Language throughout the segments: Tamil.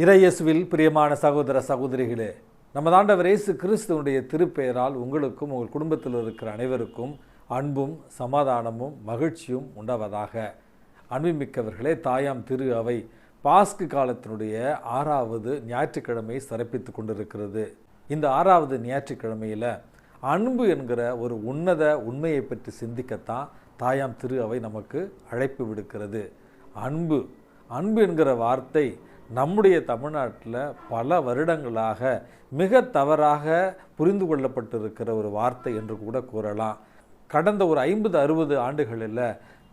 இறையேசுவில் பிரியமான சகோதர சகோதரிகளே நம்ம தாண்டவர் இயேசு கிறிஸ்துவனுடைய திருப்பெயரால் உங்களுக்கும் உங்கள் குடும்பத்தில் இருக்கிற அனைவருக்கும் அன்பும் சமாதானமும் மகிழ்ச்சியும் உண்டாவதாக. அன்புமிக்கவர்களே தாயாம் திரு அவை பாஸ்கு காலத்தினுடைய ஆறாவது ஞாயிற்றுக்கிழமை சிறப்பித்து கொண்டிருக்கிறது. இந்த ஆறாவது ஞாயிற்றுக்கிழமையில் அன்பு என்கிற ஒரு உன்னத உண்மையை பற்றி சிந்திக்கத்தான் தாயாம் திரு அவை நமக்கு அழைப்பு விடுக்கிறது. அன்பு அன்பு என்கிற வார்த்தை நம்முடைய தமிழ்நாட்டில் பல வருடங்களாக மிக தவறாக புரிந்து கொள்ளப்பட்டிருக்கிற ஒரு வார்த்தை என்று கூட கூறலாம். கடந்த ஒரு ஐம்பது அறுபது ஆண்டுகளில்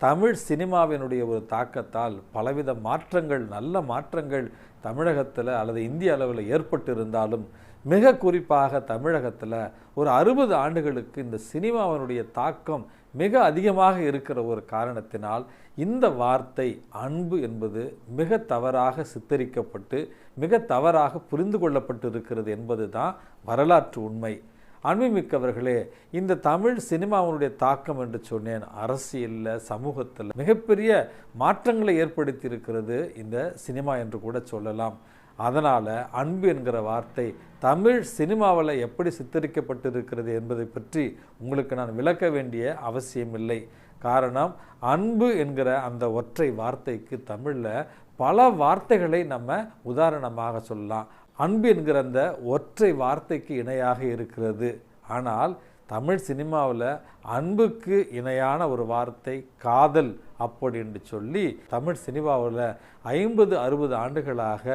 தமிழ் சினிமாவினுடைய ஒரு தாக்கத்தால் பலவித மாற்றங்கள் நல்ல மாற்றங்கள் தமிழகத்தில் அல்லது இந்திய அளவில் ஏற்பட்டிருந்தாலும் மிக குறிப்பாக தமிழகத்தில் ஒரு அறுபது ஆண்டுகளுக்கு இந்த சினிமாவினுடைய தாக்கம் மிக அதிகமாக இருக்கிற ஒரு காரணத்தினால் இந்த வார்த்தை அன்பு என்பது மிக தவறாக சித்தரிக்கப்பட்டு மிக தவறாக புரிந்து கொள்ளப்பட்டு இருக்கிறது என்பது தான் வரலாற்று உண்மை. அன்புமிக்கவர்களே இந்த தமிழ் சினிமாவினுடைய தாக்கம் என்று சொன்னேன். அரசியலில் சமூகத்தில் மிகப்பெரிய மாற்றங்களை ஏற்படுத்தி இருக்கிறது இந்த சினிமா என்று கூட சொல்லலாம். அதனால் அன்பு என்கிற வார்த்தை தமிழ் சினிமாவில் எப்படி சித்தரிக்கப்பட்டிருக்கிறது என்பதை பற்றி உங்களுக்கு நான் விளக்க வேண்டிய அவசியமில்லை. காரணம் அன்பு என்கிற அந்த ஒற்றை வார்த்தைக்கு தமிழில் பல வார்த்தைகளை நம்ம உதாரணமாக சொல்லலாம். அன்பு என்கிற அந்த ஒற்றை வார்த்தைக்கு இணையாக இருக்கிறது. ஆனால் தமிழ் சினிமாவில் அன்புக்கு இணையான ஒரு வார்த்தை காதல் அப்படி என்று சொல்லி தமிழ் சினிமாவில் ஐம்பது அறுபது ஆண்டுகளாக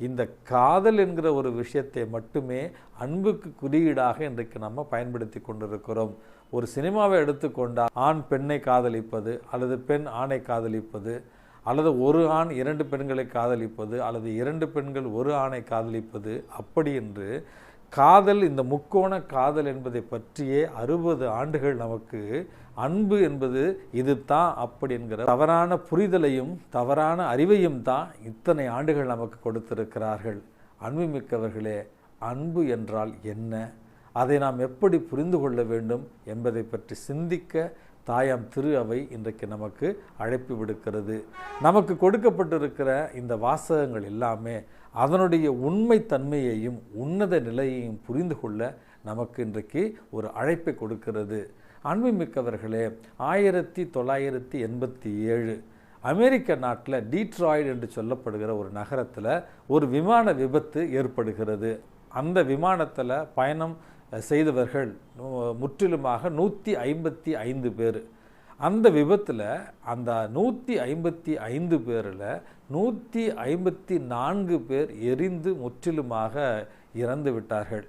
இந்த காதல் என்கிற ஒரு விஷயத்தை மட்டுமே அன்புக்கு குறியீடாக இன்றைக்கு நம்ம பயன்படுத்தி கொண்டிருக்கிறோம். ஒரு சினிமாவை எடுத்துக்கொண்டால் ஆண் பெண்ணை காதலிப்பது அல்லது பெண் ஆணை காதலிப்பது அல்லது ஒரு ஆண் இரண்டு பெண்களை காதலிப்பது அல்லது இரண்டு பெண்கள் ஒரு ஆணை காதலிப்பது அப்படி என்று காதல் இந்த முக்கோண காதல் என்பதை பற்றியே அறுபது ஆண்டுகள் நமக்கு அன்பு என்பது இது தான் அப்படி என்கிற தவறான புரிதலையும் தவறான அறிவையும் தான் இத்தனை ஆண்டுகள் நமக்கு கொடுத்திருக்கிறார்கள். அன்புமிக்கவர்களே அன்பு என்றால் என்ன? அதை நாம் எப்படி புரிந்து கொள்ள வேண்டும் என்பதை பற்றி சிந்திக்க தாயாம் திரு அவை இன்றைக்கு நமக்கு அழைப்பு விடுக்கிறது. நமக்கு கொடுக்கப்பட்டிருக்கிற இந்த வாசகங்கள் எல்லாமே அதனுடைய உண்மை தன்மையையும் உன்னத நிலையையும் புரிந்து கொள்ள நமக்கு இன்றைக்கு ஒரு அழைப்பை கொடுக்கிறது. அன்புமிக்கவர்களே ஆயிரத்தி தொள்ளாயிரத்தி எண்பத்தி ஏழு அமெரிக்க நாட்டில் டீட்ராய்டு என்று சொல்லப்படுகிற ஒரு நகரத்தில் ஒரு விமான விபத்து ஏற்படுகிறது. அந்த விமானத்தில் பயணம் செய்தவர்கள் முற்றிலுமாக நூற்றி ஐம்பத்தி ஐந்து பேர். அந்த விபத்தில் அந்த நூற்றி ஐம்பத்தி ஐந்து பேரில் நூற்றி ஐம்பத்தி நான்கு பேர் எரிந்து முற்றிலுமாக இறந்து விட்டார்கள்.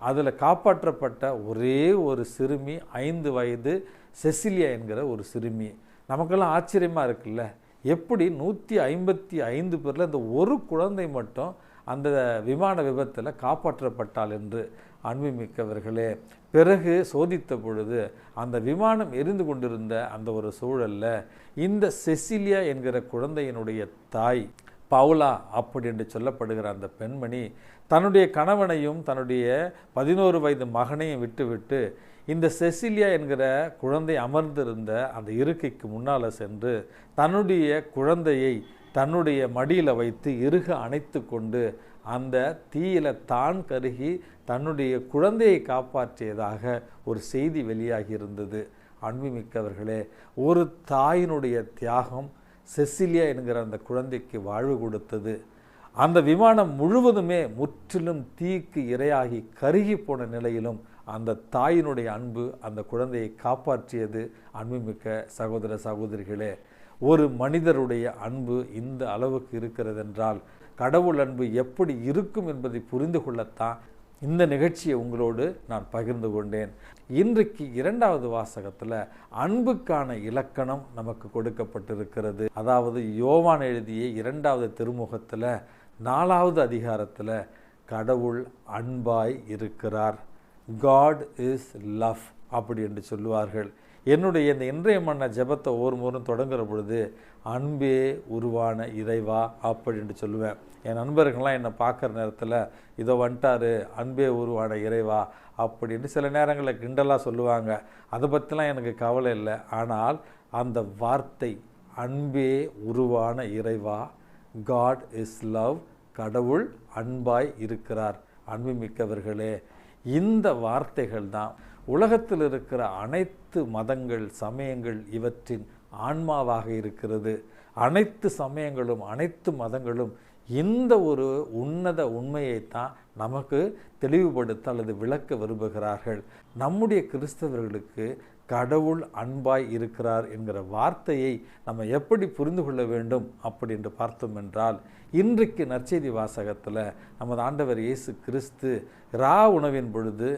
அதில் காப்பாற்றப்பட்ட ஒரே ஒரு சிறுமி ஐந்து வயது செசிலியா என்கிற ஒரு சிறுமி. நமக்கெல்லாம் ஆச்சரியமாக இருக்குல்ல? எப்படி நூற்றி ஐம்பத்தி ஐந்து பேரில் இந்த ஒரு குழந்தை மட்டும் அந்த விமான விபத்தில் காப்பாற்றப்பட்டாள் என்று? அன்புமிக்கவர்களே பிறகு சோதித்த பொழுது அந்த விமானம் எரிந்து கொண்டிருந்த அந்த ஒரு சூழலில் இந்த செசிலியா என்கிற குழந்தையினுடைய தாய் பவுலா அப்படி என்று சொல்லப்படுகிற அந்த பெண்மணி தன்னுடைய கணவனையும் தன்னுடைய பதினோரு வயது மகனையும் விட்டுவிட்டு இந்த செசிலியா என்கிற குழந்தை அமர்ந்திருந்த அந்த இருக்கைக்கு முன்னால் சென்று தன்னுடைய குழந்தையை தன்னுடைய மடியில் வைத்து இறுக அணைத்து கொண்டு அந்த தீயில தான் கருகி தன்னுடைய குழந்தையை காப்பாற்றியதாக ஒரு செய்தி வெளியாகி இருந்தது அன்புமிக்கவர்களே ஒரு தாயினுடைய தியாகம் செசிலியா என்கிற அந்த குழந்தைக்கு வாழ்வு கொடுத்தது. அந்த விமானம் முழுவதுமே முற்றிலும் தீக்கு இரையாகி கருகி போன நிலையிலும் அந்த தாயினுடைய அன்பு அந்த குழந்தையை காப்பாற்றியது. அன்புமிக்க சகோதர சகோதரிகளே ஒரு மனிதருடைய அன்பு இந்த அளவுக்கு இருக்கிறதென்றால் கடவுள் அன்பு எப்படி இருக்கும் என்பதை புரிந்து கொள்ளத்தான் இந்த நிகழ்ச்சியை உங்களோடு நான் பகிர்ந்து கொண்டேன். இன்றைக்கு இரண்டாவது வாசகத்தில் அன்புக்கான இலக்கணம் நமக்கு கொடுக்கப்பட்டிருக்கிறது. அதாவது யோவான் எழுதிய இரண்டாவது திருமுகத்தில் நாலாவது அதிகாரத்தில் கடவுள் அன்பாய் இருக்கிறார். காட் இஸ் லவ் அப்படி என்று சொல்லுவார்கள். என்னுடைய இந்த இன்றைய மன்ன ஜெபத்தை ஒவ்வொரு முறையும் தொடங்குற பொழுது அன்பே உருவான இறைவா அப்படி என்று சொல்லுவேன். என் நண்பர்கள்லாம் என்னை பார்க்குற நேரத்தில் இதோ வந்துட்டாரு அன்பே உருவான இறைவா அப்படின்னு சில நேரங்களில் கிண்டலாக சொல்லுவாங்க. அதை பற்றிலாம் எனக்கு கவலை இல்லை. ஆனால் அந்த வார்த்தை அன்பே உருவான இறைவா காட் இஸ் லவ் கடவுள் அன்பாய் இருக்கிறார் அன்புமிக்கவர்களே இந்த வார்த்தைகள் தான் உலகத்தில் இருக்கிற அனைத்து மதங்கள் சமயங்கள் இவற்றின் ஆன்மாவாக இருக்கிறது. அனைத்து சமயங்களும் அனைத்து மதங்களும் இந்த ஒரு உன்னத உண்மையைத்தான் நமக்கு தெளிவுபடுத்த அல்லது விளக்க விரும்புகிறார்கள். நம்முடைய கிறிஸ்தவர்களுக்கு கடவுள் அன்பாய் இருக்கிறார் என்கிற வார்த்தையை நம்ம எப்படி புரிந்து கொள்ள வேண்டும் அப்படி என்று பார்த்தோம் என்றால் இன்றைக்கு நற்செய்தி வாசகத்தில் நமது ஆண்டவர் இயேசு கிறிஸ்து ரா உணவின் பொழுது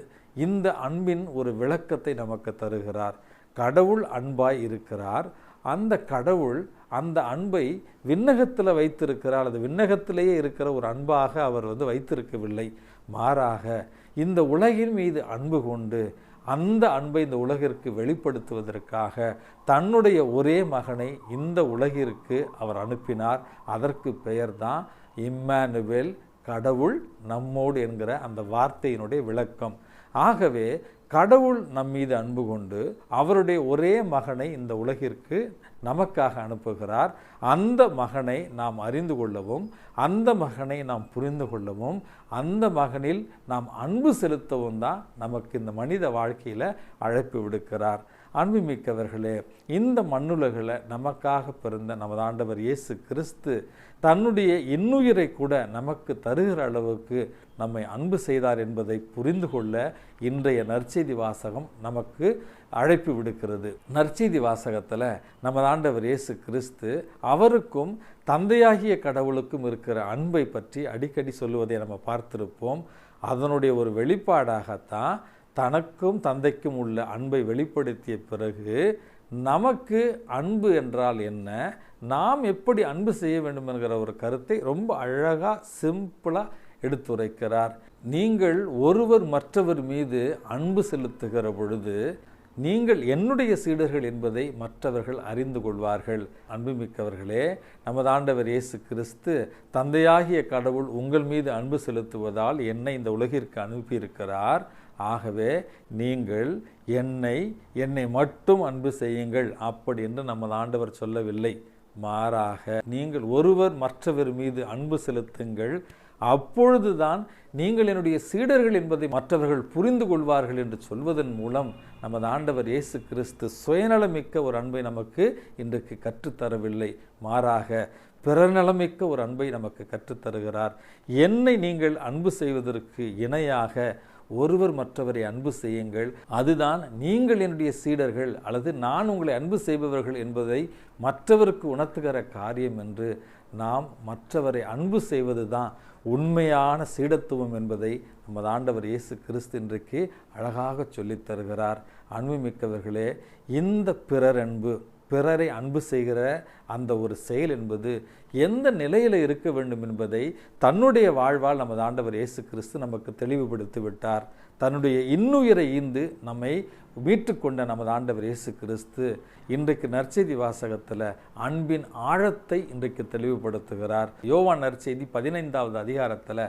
இந்த அன்பின் ஒரு விளக்கத்தை நமக்கு தருகிறார். கடவுள் அன்பாய் இருக்கிறார். அந்த கடவுள் அந்த அன்பை விண்ணகத்தில் வைத்திருக்கிறார். அல்லது விண்ணகத்திலேயே இருக்கிற ஒரு அன்பாக அவர் வந்து வைத்திருக்கவில்லை. மாறாக இந்த உலகின் மீது அன்பு கொண்டு அந்த அன்பை இந்த உலகிற்கு வெளிப்படுத்துவதற்காக தன்னுடைய ஒரே மகனை இந்த உலகிற்கு அவர் அனுப்பினார். அதற்கு பெயர்தான் இம்மானுவேல் கடவுள் நம்மோடு என்கிற அந்த வார்த்தையினுடைய விளக்கம். ஆகவே கடவுள் நம் மீது அன்பு கொண்டு அவருடைய ஒரே மகனை இந்த உலகிற்கு நமக்காக அனுப்புகிறார். அந்த மகனை நாம் அறிந்து கொள்ளவும் அந்த மகனை நாம் புரிந்து கொள்ளவும் அந்த மகனில் நாம் அன்பு செலுத்தவும் தான் நமக்கு இந்த மனித வாழ்க்கையில் அழைப்பு விடுக்கிறார். அன்புமிக்கவர்களே இந்த மண்ணுலகில் நமக்காக பிறந்த நமது ஆண்டவர் இயேசு கிறிஸ்து தன்னுடைய இன்னுயிரை கூட நமக்கு தருகிற அளவுக்கு நம்மை அன்பு செய்தார் என்பதை புரிந்து கொள்ள இன்றைய நற்செய்தி வாசகம் நமக்கு அழைப்பு விடுக்கிறது. நற்செய்தி வாசகத்தில் நமது ஆண்டவர் இயேசு கிறிஸ்து அவருக்கும் தந்தையாகிய கடவுளுக்கும் இருக்கிற அன்பை பற்றி அடிக்கடி சொல்லுவதை நம்ம பார்த்திருப்போம். அதனுடைய ஒரு வெளிப்பாடாகத்தான் தனக்கும் தந்தைக்கும் உள்ள அன்பை வெளிப்படுத்திய பிறகு நமக்கு அன்பு என்றால் என்ன? நாம் எப்படி அன்பு செய்ய வேண்டும் என்கிற ஒரு கருத்தை ரொம்ப அழகாக சிம்பிளாக எடுத்துரைக்கிறார். நீங்கள் ஒருவர் மற்றவர் மீது அன்பு செலுத்துகிற பொழுது நீங்கள் என்னுடைய சீடர்கள் என்பதை மற்றவர்கள் அறிந்து கொள்வார்கள். அன்புமிக்கவர்களே நமது ஆண்டவர் இயேசு கிறிஸ்து தந்தையாகிய கடவுள் உங்கள் மீது அன்பு செலுத்துவதால் என்னை இந்த உலகிற்கு அனுப்பியிருக்கிறார். ஆகவே நீங்கள் என்னை என்னை மட்டும் அன்பு செய்யுங்கள் அப்படி என்று நமது ஆண்டவர் சொல்லவில்லை. மாறாக நீங்கள் ஒருவர் மற்றவர் மீது அன்பு செலுத்துங்கள். அப்பொழுதுதான் நீங்கள் என்னுடைய சீடர்கள் என்பதை மற்றவர்கள் புரிந்து கொள்வார்கள் என்று சொல்வதன் மூலம் நமது ஆண்டவர் இயேசு கிறிஸ்து சுயநலமிக்க ஒரு அன்பை நமக்கு இன்றைக்கு கற்றுத்தரவில்லை. மாறாக பிறநலமிக்க ஒரு அன்பை நமக்கு கற்றுத்தருகிறார். என்னை நீங்கள் அன்பு செய்வதற்கு இணையாக ஒருவர் மற்றவரை அன்பு செய்யுங்கள். அதுதான் நீங்கள் என்னுடைய சீடர்கள் அல்லது நான் உங்களை அன்பு செய்பவர்கள் என்பதை மற்றவருக்கு உணர்த்துகிற காரியம் என்று நாம் மற்றவரை அன்பு செய்வது தான் உண்மையான சீடத்துவம் என்பதை நமது ஆண்டவர் இயேசு கிறிஸ்து இன்றைக்கு அழகாக சொல்லித் தருகிறார். அன்புமிக்கவர்களே இந்த பிறர் அன்பு பிறரை அன்பு செய்கிற அந்த ஒரு செயல் என்பது எந்த நிலையில் இருக்க வேண்டும் என்பதை தன்னுடைய வாழ்வால் நமது ஆண்டவர் இயேசு கிறிஸ்து நமக்கு தெளிவுபடுத்தி விட்டார். தன்னுடைய இன்னுயிரை ஈந்து நம்மை மீட்டுக்கொண்ட நமது ஆண்டவர் இயேசு கிறிஸ்து இன்றைக்கு நற்செய்தி வாசகத்தில் அன்பின் ஆழத்தை இன்றைக்கு தெளிவுபடுத்துகிறார். யோவான் நற்செய்தி பதினைந்தாவது அதிகாரத்தில்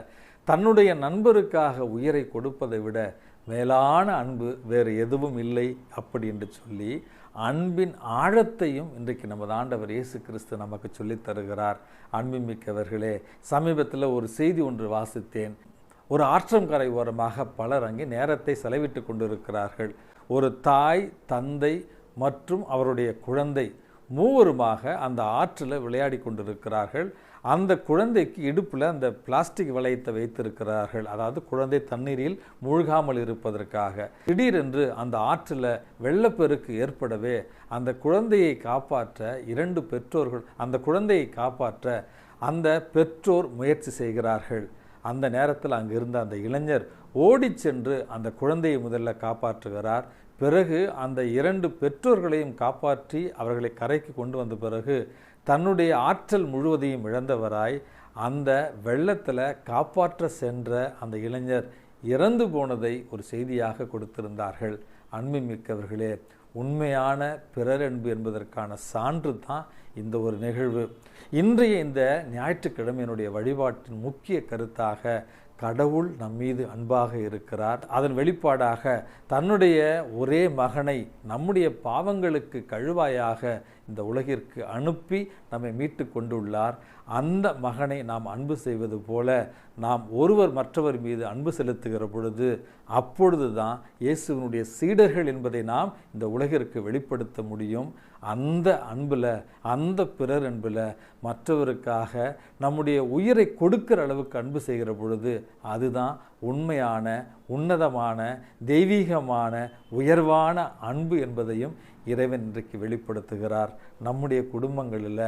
தன்னுடைய நண்பருக்காக உயிரை கொடுப்பதை விட மேலான அன்பு வேறு எதுவும் இல்லை அப்படி என்று சொல்லி அன்பின் ஆழத்தையும் இன்றைக்கு நமது ஆண்டவர் இயேசு கிறிஸ்து நமக்கு சொல்லித் தருகிறார். அன்புமிக்கவர்களே சமீபத்தில் ஒரு செய்தி ஒன்று வாசித்தேன். ஒரு ஆற்றங்கரை ஓரமாக பலர் அங்கே நேரத்தை செலவிட்டு கொண்டிருக்கிறார்கள். ஒரு தாய் தந்தை மற்றும் அவருடைய குழந்தை மூவருமாக அந்த ஆற்றில் விளையாடி கொண்டிருக்கிறார்கள். அந்த குழந்தைக்கு இடுப்பில் அந்த பிளாஸ்டிக் வளையத்தை வைத்திருக்கிறார்கள். அதாவது குழந்தை தண்ணீரில் மூழ்காமல் இருப்பதற்காக. திடீரென்று அந்த ஆற்றில் வெள்ளப்பெருக்கு ஏற்படவே அந்த குழந்தையை காப்பாற்ற இரண்டு பெற்றோர்கள் அந்த குழந்தையை காப்பாற்ற அந்த பெற்றோர் முயற்சி செய்கிறார்கள். அந்த நேரத்தில் அங்கு இருந்த அந்த இளைஞர் ஓடிச் சென்று அந்த குழந்தையை முதல்ல காப்பாற்றுகிறார். பிறகு அந்த இரண்டு பெற்றோர்களையும் காப்பாற்றி அவர்களை கரைக்கு கொண்டு வந்த பிறகு தன்னுடைய ஆற்றல் முழுவதையும் இழந்தவராய் அந்த வெள்ளத்தில் காப்பாற்ற சென்ற அந்த இளைஞர் இறந்து போனதை ஒரு செய்தியாக கொடுத்திருந்தார்கள். அன்புமிக்கவர்களே உண்மையான பிறரன்பு என்பதற்கான சான்று தான் இந்த ஒரு நிகழ்வு. இன்றைய இந்த ஞாயிற்றுக்கிழமையினுடைய வழிபாட்டின் முக்கிய கருத்தாக கடவுள் நம் மீது அன்பாக இருக்கிறார். அதன் வெளிப்பாடாக தன்னுடைய ஒரே மகனை நம்முடைய பாவங்களுக்கு கழுவாயாக இந்த உலகிற்கு அனுப்பி நம்மை மீட்டு கொண்டுள்ளார். அந்த மகனை நாம் அன்பு செய்வது போல நாம் ஒருவர் மற்றவர் மீது அன்பு செலுத்துகிற பொழுது அப்பொழுது தான் இயேசுவினுடைய சீடர்கள் என்பதை நாம் இந்த உலகிற்கு வெளிப்படுத்த முடியும். அந்த அன்பில் அந்த பிறர் அன்பில் மற்றவருக்காக நம்முடைய உயிரை கொடுக்கிற அளவுக்கு அன்பு செய்கிற பொழுது அதுதான் உண்மையான உன்னதமான தெய்வீகமான உயர்வான அன்பு என்பதையும் இறைவன் இன்றைக்கு வெளிப்படுத்துகிறார். நம்முடைய குடும்பங்களில்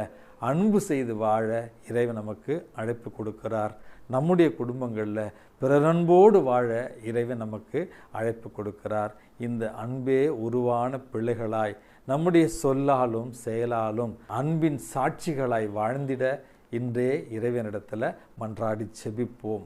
அன்பு செய்து வாழ இறைவன் நமக்கு அழைப்பு கொடுக்கிறார். நம்முடைய குடும்பங்களில் பிறரன்போடு வாழ இறைவன் நமக்கு அழைப்பு கொடுக்கிறார். இந்த அன்பே உருவான பிள்ளைகளாய் நம்முடைய சொல்லாலும் செயலாலும் அன்பின் சாட்சிகளாய் வாழ்ந்திட இன்றே இறைவனிடத்தில் மன்றாடி செபிப்போம்.